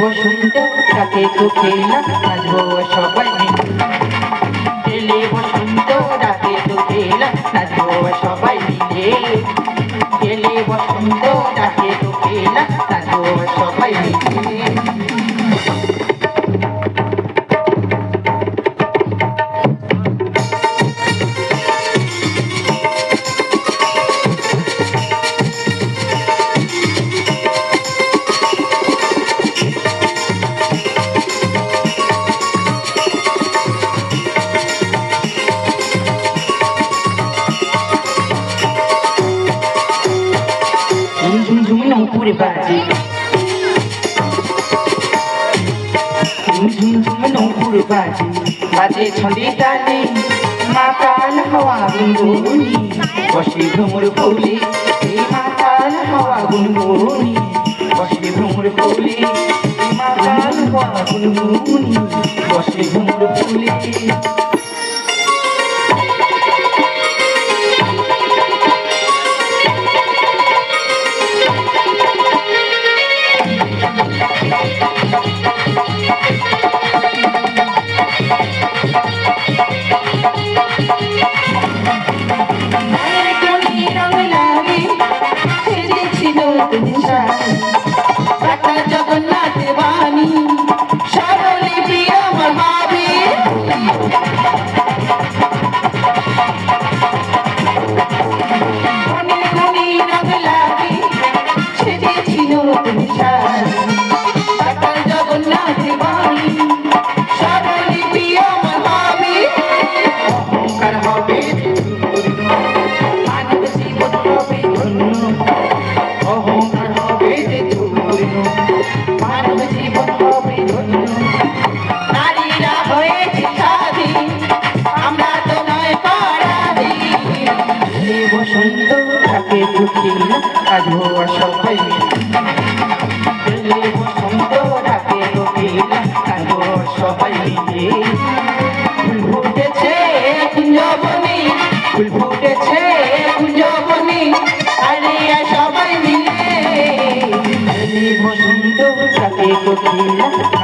এলে তাকে ডাকে কোকিলা নাচবো সবাই মিলে। বসন্ত বসন্ত ডাকে কোকিলা নাচবো সবাই মিলে। এলে বসন্ত ডাকে কোকিলা নাচবো আর সবাই মিলে। বাজে। নৌপুরে বাজে। বাজে ছন্দে তালে মাতাল হাওয়া গুনগুনি। বসে ভ্রমর ফুলে এই মাতাল হাওয়া গুনগুনি। বসে ভ্রমর এই মাতাল হাওয়া গুনগুনি। বসে ভ্রমর ফুলে Tự. বসন্ত থাকে কোকিলা, আজ সবাই মিলে। তাকে কোকিলা